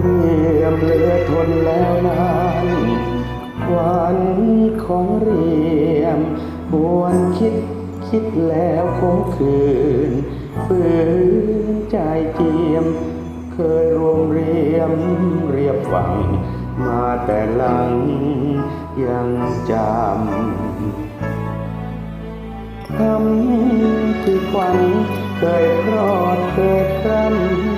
เรียมเหลือทนแล้วนานวันของเรียมควรคิดคิดแล้วคงคืนฝืนใจเจียม เคยรวมเรียมเรียบฝัง มาแต่หลังยังจำคำที่ขวัญเคยพรอดเคยคร่ำส่วนทุกคำ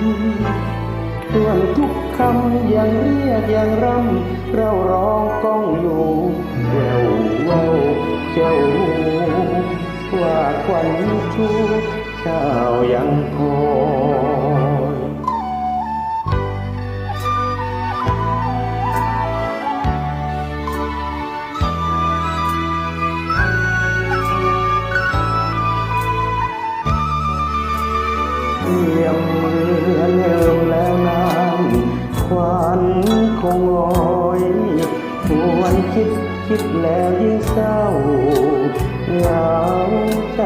ยังเรียกยังรำเราร้องก้องอยู่แววแววเจ้าว่าขวัญชูเจ้ายังคอยเทียมเรือเริ่มแล้วนาน ควันคงลอยหวนคิดคิดแล้วยิ่งเศร้าเหงาใจ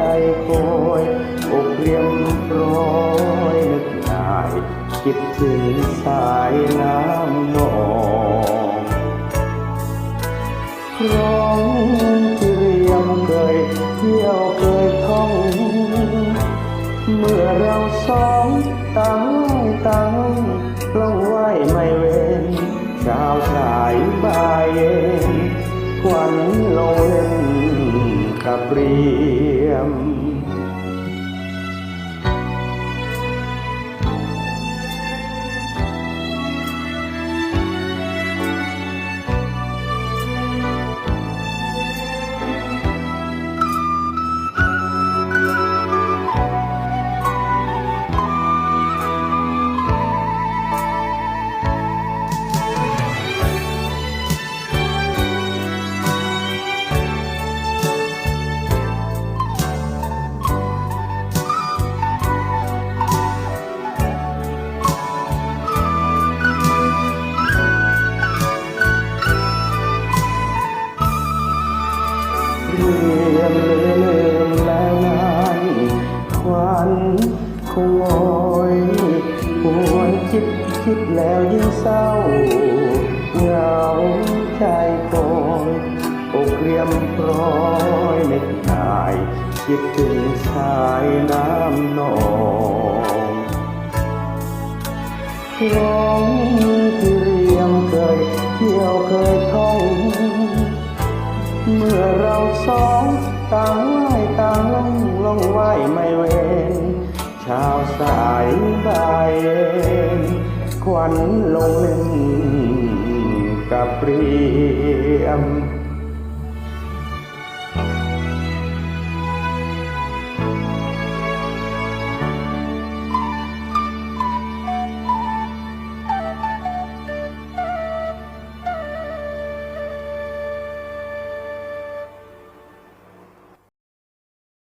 คอยอกเรียมร้อยนึกนายคิดถึงสายน้ำนองครองที่เรียมเคยเที่ยวเคยท่อง เมื่อเราสองต่างต่า งลองไหวไม่เว้นชาวสายบ่ายเย็นควันลงเล่นกับเรียม เรียมเลือลืมแล้วนานควันคงโอยปวนคิดคิดแล้วยิ่งเศร้าเหงาใจคอยอกเรียมปร้อยนึกนายคิดถึงสายน้ำนองร้อง สองต่างไหวต่างลงลงไหวไม่เว้นชาวสายบ่ายเย็นควันลงเล่นกับเรียม